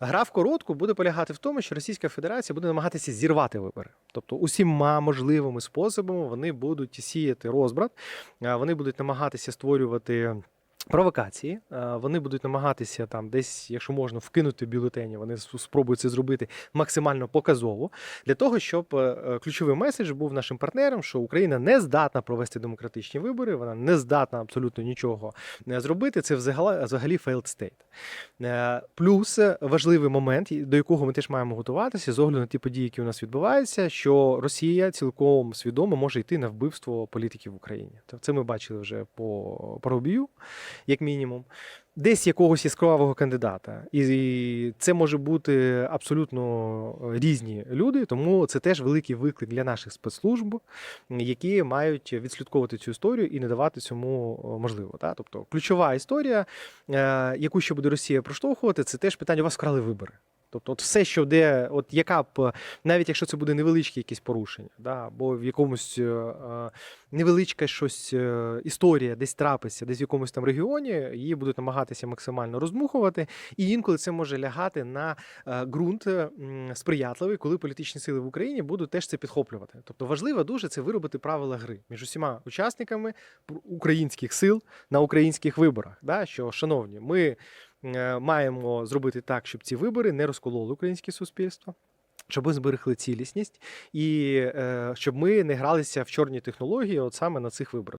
Гра в коротку буде полягати в тому, що Російська Федерація буде намагатися зірвати вибори. Тобто усіма можливими способами вони будуть сіяти розбрат, вони будуть намагатися створювати. Провокації, вони будуть намагатися там десь, якщо можна, вкинути бюлетені. Вони спробують це зробити максимально показово для того, щоб е, е, ключовий меседж був нашим партнерам, що Україна не здатна провести демократичні вибори, вона не здатна абсолютно нічого зробити. Це взагалі, failed state. Е, Плюс е, важливий момент, до якого ми теж маємо готуватися з огляду на ті події, які у нас відбуваються, що Росія цілком свідомо може йти на вбивство політиків в Україні. Це ми бачили вже по Парубію, як мінімум. Десь якогось яскравого кандидата, і це може бути абсолютно різні люди, тому це теж великий виклик для наших спецслужб, які мають відслідковувати цю історію і не давати цьому можливо. Та? Тобто ключова історія, е, яку ще буде Росія проштовхувати, це теж питання: у вас вкрали вибори. Тобто, от все, що де, от яка б, навіть якщо це буде невеличке якесь порушення, да, або в якомусь е, е, невеличка щось е, історія десь трапиться, десь в якомусь там регіоні, її будуть намагатися максимально роздмухувати, і інколи це може лягати на е, ґрунт е, сприятливий, коли політичні сили в Україні будуть теж це підхоплювати. Тобто важливо дуже це виробити правила гри між усіма учасниками українських сил на українських виборах. Да, що, шановні, ми маємо зробити так, щоб ці вибори не розкололи українське суспільство. Щоб ми зберегли цілісність і е, щоб ми не гралися в чорні технології, от саме на цих виборах.